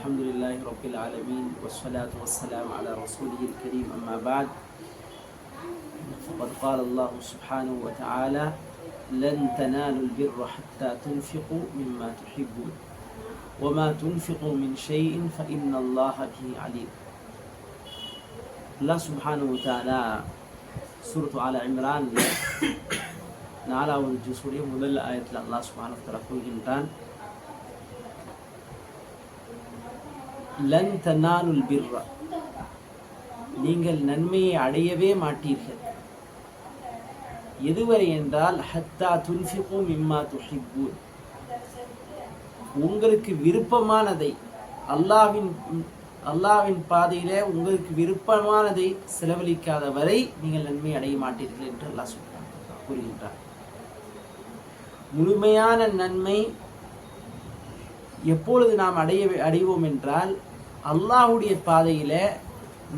الحمد لله رب العالمين والصلاة والسلام على رسوله الكريم أما بعد فقد قال الله سبحانه وتعالى لن تنالوا البر حتى تنفقوا مما تحبون وما تنفقوا من شيء فإن الله به عليم الله سبحانه وتعالى சூரத்து ஆல இம்ரான் நாலாவது ஜூஸுடைய முதல் ஆயத்தில் அல்லாஹ் சுப்ஹானஹு வ தஆலா கூறுகின்றான் லன் தன்னானுல் பிர்ரா. நீங்கள் நன்மையை அடையவே மாட்டீர்கள். எதுவரை என்றால் ஹத்தா துன்ஃபிகும் இம்மா துஹிப்பூன். உங்களுக்கு விருப்பமானதை அல்லாஹ்வின் அல்லாஹ்வின் பாதையில உங்களுக்கு விருப்பமானதை செலவழிக்காத வரை நீங்கள் நன்மை அடைய மாட்டீர்கள் என்று அல்லாஹ் சொல்றான் கூறுகின்றார் முழுமையான நன்மை எப்பொழுது நாம் அடைய அடைவோம் என்றால் அல்லாஹுடைய பாதையில்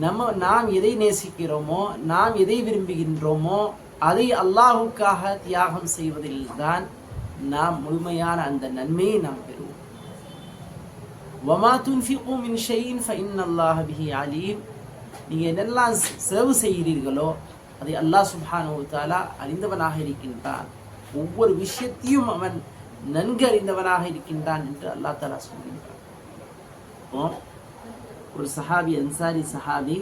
நம்ம நாம் எதை நேசிக்கிறோமோ நாம் எதை விரும்புகின்றோமோ அதை அல்லாஹுக்காக தியாகம் செய்வதில் தான் நாம் முழுமையான அந்த நன்மையை நாம் பெறுவோம். வமா துன்ஃபிகு மின் ஷெயின் ஃபைன் அல்லாஹ் பிஹி அலீம். நீங்கள் என்னெல்லாம் செலவு செய்கிறீர்களோ அதை அல்லாஹ் சுப்ஹானஹு அறிந்தவனாக இருக்கின்றான். ஒவ்வொரு விஷயத்தையும் அவன் நன்கு அறிந்தவனாக இருக்கின்றான் என்று அல்லாஹ் தாலா சொல்கின்றான். ஓ ஒரு சஹாபி அன்சாரி சஹாபி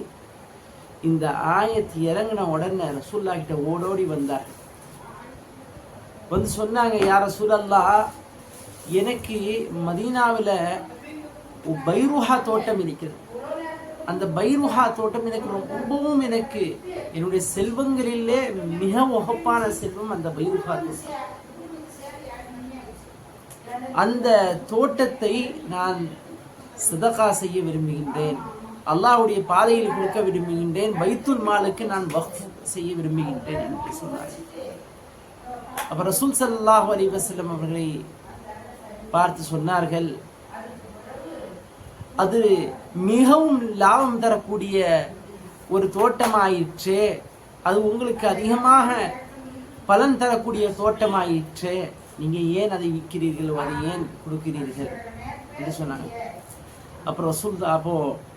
இந்த ஆயத்து இறங்கின உடனே ரசூல்லா கிட்ட ஓடோடி வந்தார்கள் வந்து சொன்னாங்க யார சூழல்லா எனக்கு மதீனாவில் பைருஹா தோட்டம் இருக்கிறது. அந்த பைருஹா தோட்டம் எனக்கு ரொம்பவும் எனக்கு என்னுடைய செல்வங்களிலே மிக உகப்பான செல்வம் அந்த பைருஹா தோட்டம். அந்த தோட்டத்தை நான் சிதகா செய்ய விரும்புகின்றேன். அல்லாஹுடைய பாதையில் கொடுக்க விரும்புகின்றேன். பைத்துல் மாலுக்கு நான் வக்ஃப் செய்ய விரும்புகின்றேன் என்று சொன்னார். அப்போ ரசூல் சல்லாஹ் அலி வசலம் அவர்களை பார்த்து சொன்னார்கள் அது மிகவும் லாபம் தரக்கூடிய ஒரு தோட்டமாயிற்று. அது உங்களுக்கு அதிகமாக பலன் தரக்கூடிய தோட்டமாயிற்றே. நீங்கள் ஏன் அதை விற்கிறீர்கள்? அதை ஏன் கொடுக்கிறீர்கள்? என்று சொன்னாங்க. அப்புறம் ரசூல் அப்போ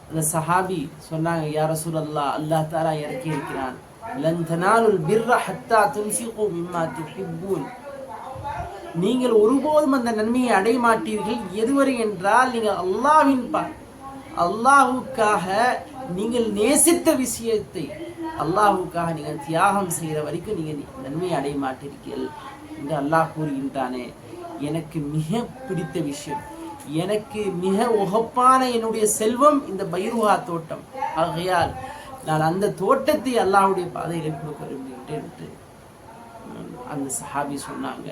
அந்த சஹாபி சொன்னாங்க யார் ரசூல் அல்லா அல்லாஹ் தாலா இறக்கி இருக்கிறான். லன் தனாலுல் பிர்ர ஹத்தா துன்ஃபிகு மிம்மா துஹிப்பூன். நீங்கள் ஒருபோதும் அந்த நன்மையை அடைய மாட்டீர்கள். எதுவரை என்றால் நீங்கள் அல்லாஹ்வின் பா அல்லாஹுக்காக நீங்கள் நேசித்த விஷயத்தை அல்லாஹுக்காக நீங்கள் தியாகம் செய்கிற வரைக்கும் நீங்கள் நன்மையை அடைய மாட்டீர்கள் என்று அல்லாஹ் கூறுகின்றானே. எனக்கு மிக பிடித்த விஷயம். எனக்கு மிக உகப்பான என்னுடைய செல்வம் இந்த பைருவா தோட்டம். ஆகையால் நான் அந்த தோட்டத்தை அல்லாஹுடைய பாதையில் கொடுக்க விரும்புகின்றேன் என்று அந்த சஹாபி சொன்னாங்க.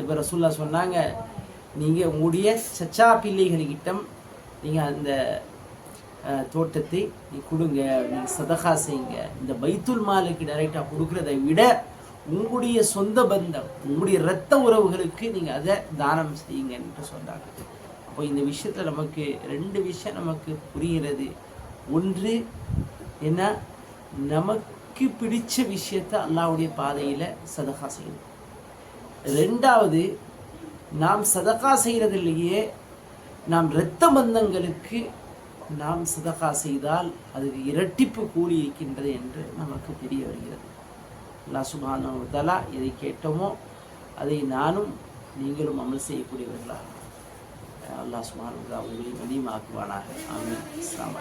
இப்போ ரசூல்லா சொன்னாங்க நீங்கள் உங்களுடைய சச்சா பிள்ளைகளிடம் நீங்கள் அந்த தோட்டத்தை நீ கொடுங்க நீங்கள் சதகா செய்யுங்க. இந்த பைத்துல் மாலுக்கு டைரெக்டாக கொடுக்குறதை விட உங்களுடைய சொந்த பந்தம் உங்களுடைய இரத்த உறவுகளுக்கு நீங்கள் அதை தானம் செய்யுங்க என்று சொன்னாங்க அப்போ இந்த விஷயத்தில் நமக்கு ரெண்டு விஷயம் நமக்கு புரிகிறது. ஒன்று என்ன நமக்கு பிடிச்ச விஷயத்தை அல்லாவுடைய பாதையில் சதகா செய்யணும். ரெண்டாவது நாம் சதகா செய்கிறதிலேயே நாம் இரத்த பந்தங்களுக்கு நாம் சதகா செய்தால் அதுக்கு இரட்டிப்பு கூலி இருக்கின்றது என்று நமக்கு தெரிய வருகிறது. அல்லா சுப்ஹானஹு வ எதை கேட்டோமோ அதை நானும் நீங்களும் அமல் செய்யக்கூடியவர்களாக அல்லா சுப்ஹானஹு உங்களை கனிமாக்குவானாக ஆமீன். இஸ்லாம்